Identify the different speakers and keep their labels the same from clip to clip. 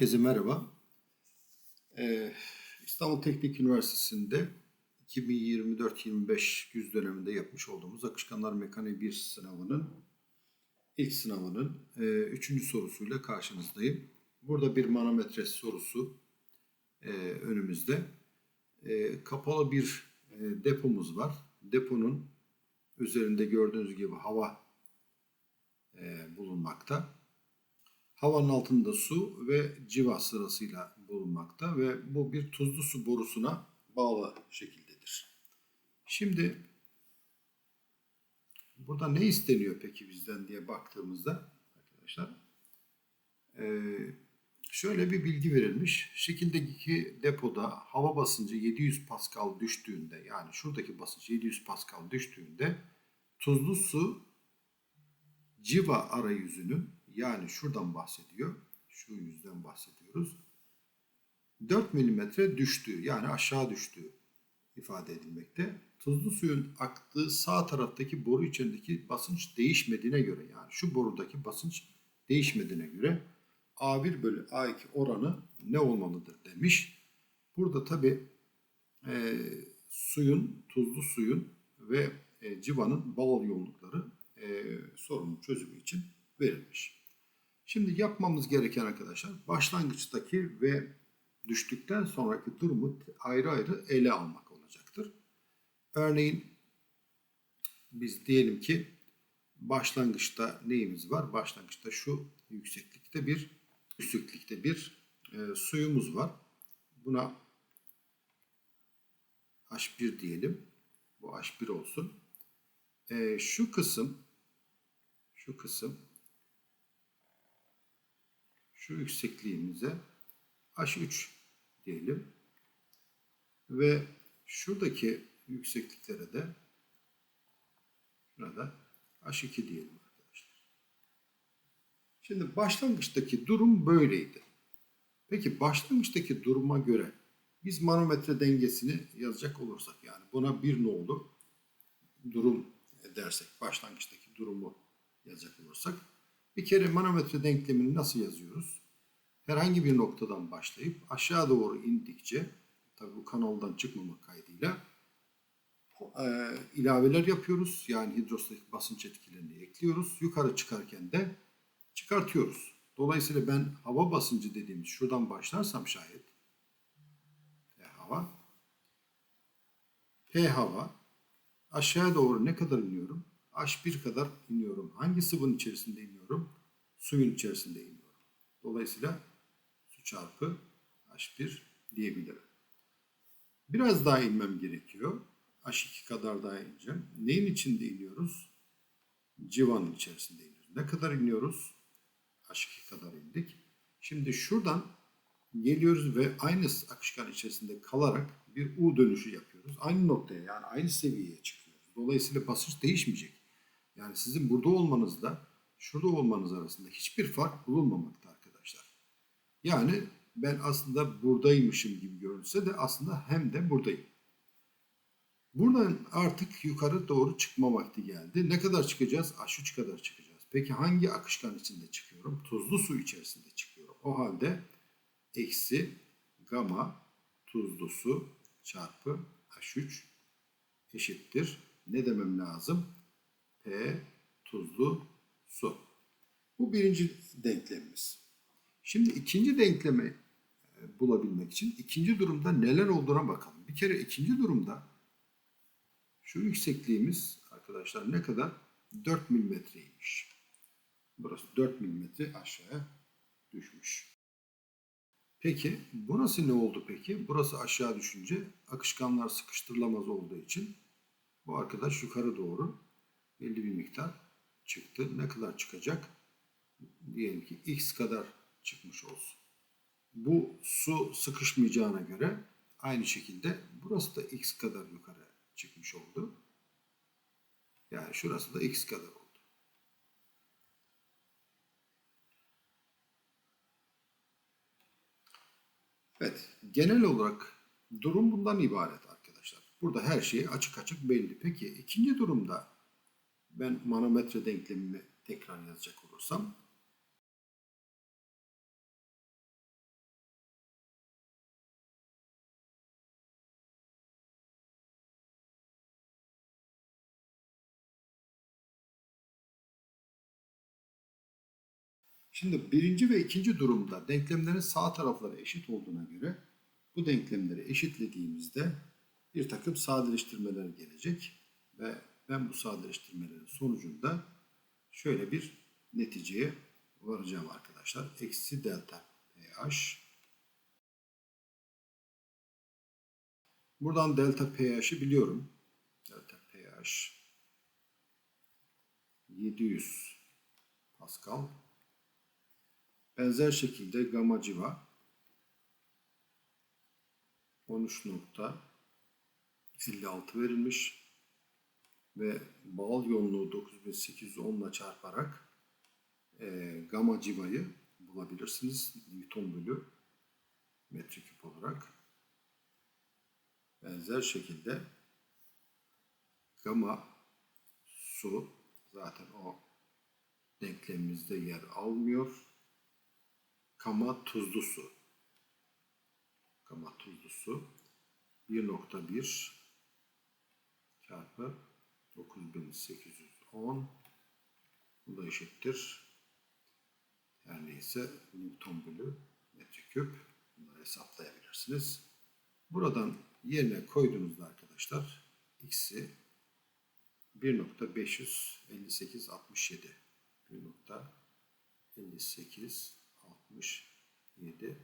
Speaker 1: Herkese merhaba. Ee, İstanbul Teknik Üniversitesi'nde 2024-25 güz döneminde yapmış olduğumuz akışkanlar mekaniği 1 sınavının ilk sınavının e, üçüncü sorusuyla karşınızdayım. Burada bir manometre sorusu e, önümüzde. E, kapalı bir depomuz var. Deponun üzerinde gördüğünüz gibi hava e, bulunmakta. Havanın altında su ve civa sırasıyla bulunmakta ve bu bir tuzlu su borusuna bağlı şekildedir. Şimdi burada ne isteniyor peki bizden diye baktığımızda arkadaşlar e, şöyle bir bilgi verilmiş. Şekildeki depoda hava basıncı 700 Pascal düştüğünde yani şuradaki basınç 700 Pascal düştüğünde tuzlu su civa arayüzünün yani şuradan bahsediyor. Şu yüzden bahsediyoruz. 4 milimetre düştüğü yani aşağı düştüğü ifade edilmekte. Tuzlu suyun aktığı sağ taraftaki boru içindeki basınç değişmediğine göre yani şu borudaki basınç değişmediğine göre A1 bölü A2 oranı ne olmalıdır demiş. Burada tabi e, suyun, tuzlu suyun ve e, civanın bağıl yoğunlukları e, sorunun çözümü için verilmiş. Şimdi yapmamız gereken arkadaşlar başlangıçtaki ve düştükten sonraki durumu ayrı ayrı ele almak olacaktır. Örneğin biz diyelim ki başlangıçta neyimiz var? Başlangıçta şu yükseklikte bir yükseklikte bir e, suyumuz var. Buna H1 diyelim. Bu H1 olsun. E, şu kısım şu kısım şu yüksekliğimize H3 diyelim. Ve şuradaki yüksekliklere de şuna da H2 diyelim arkadaşlar. Şimdi başlangıçtaki durum böyleydi. Peki başlangıçtaki duruma göre biz manometre dengesini yazacak olursak yani buna bir nolu durum dersek başlangıçtaki durumu yazacak olursak bir kere manometre denklemini nasıl yazıyoruz? Herhangi bir noktadan başlayıp aşağı doğru indikçe tabi bu kanaldan çıkmamak kaydıyla e, ilaveler yapıyoruz. Yani hidrostatik basınç etkilerini ekliyoruz. Yukarı çıkarken de çıkartıyoruz. Dolayısıyla ben hava basıncı dediğimiz şuradan başlarsam şayet P hava P hava aşağı doğru ne kadar iniyorum? H1 kadar iniyorum. Hangi sıvının içerisinde iniyorum? Suyun içerisinde iniyorum. Dolayısıyla çarpı H1 diyebilirim. Biraz daha inmem gerekiyor. H2 kadar daha ineceğim. Neyin içinde iniyoruz? Civanın içerisinde iniyoruz. Ne kadar iniyoruz? H2 kadar indik. Şimdi şuradan geliyoruz ve aynı akışkan içerisinde kalarak bir U dönüşü yapıyoruz. Aynı noktaya yani aynı seviyeye çıkıyoruz. Dolayısıyla basınç değişmeyecek. Yani sizin burada olmanızla şurada olmanız arasında hiçbir fark bulunmamakta. Yani ben aslında buradaymışım gibi görünse de aslında hem de buradayım. Buradan artık yukarı doğru çıkma vakti geldi. Ne kadar çıkacağız? H3 kadar çıkacağız. Peki hangi akışkan içinde çıkıyorum? Tuzlu su içerisinde çıkıyorum. O halde eksi gamma tuzlu su çarpı H3 eşittir. Ne demem lazım? P tuzlu su. Bu birinci denklemimiz. Şimdi ikinci denklemi e, bulabilmek için ikinci durumda neler olduğuna bakalım. Bir kere ikinci durumda şu yüksekliğimiz arkadaşlar ne kadar? 4 milimetreymiş. Burası 4 milimetre aşağıya düşmüş. Peki burası ne oldu peki? Burası aşağı düşünce akışkanlar sıkıştırılamaz olduğu için bu arkadaş yukarı doğru belli bir miktar çıktı. Ne kadar çıkacak? Diyelim ki x kadar çıkmış olsun. Bu su sıkışmayacağına göre aynı şekilde burası da x kadar yukarı çıkmış oldu. Yani şurası da x kadar oldu. Evet, genel olarak durum bundan ibaret arkadaşlar. Burada her şey açık açık belli. Peki ikinci durumda ben manometre denklemimi tekrar yazacak olursam Şimdi birinci ve ikinci durumda denklemlerin sağ tarafları eşit olduğuna göre bu denklemleri eşitlediğimizde bir takım sadeleştirmeler gelecek ve ben bu sadeleştirmelerin sonucunda şöyle bir neticeye varacağım arkadaşlar. Eksi delta pH Buradan delta pH'i biliyorum. Delta pH 700 Pascal. Benzer şekilde gamma civa 13.56 verilmiş ve bağıl yoğunluğu 9810 ile çarparak e, gamma civayı bulabilirsiniz. Newton bölü metreküp olarak. Benzer şekilde gamma su zaten o denklemimizde yer almıyor. Kama tuzlu su. Kama tuzlu su 1.1 çarpı 9810 bu da eşittir. Her neyse Newton bölü metreküp. Bunları hesaplayabilirsiniz. Buradan yerine koyduğunuzda arkadaşlar x'i 1.55867 1.5867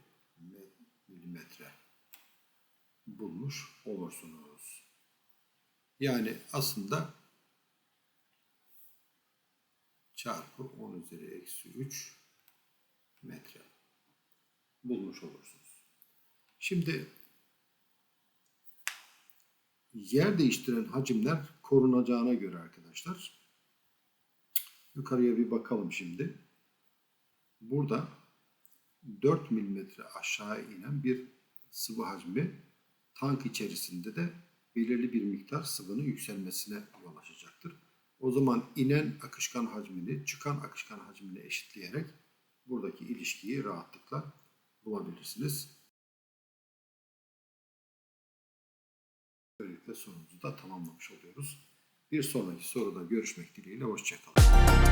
Speaker 1: milimetre bulmuş olursunuz. Yani aslında çarpı 10 üzeri eksi 3 metre bulmuş olursunuz. Şimdi yer değiştiren hacimler korunacağına göre arkadaşlar yukarıya bir bakalım şimdi. Burada 4 milimetre aşağı inen bir sıvı hacmi tank içerisinde de belirli bir miktar sıvının yükselmesine yol açacaktır. O zaman inen akışkan hacmini çıkan akışkan hacmini eşitleyerek buradaki ilişkiyi rahatlıkla bulabilirsiniz. Böylelikle sorumuzu da tamamlamış oluyoruz. Bir sonraki soruda görüşmek dileğiyle. Hoşçakalın.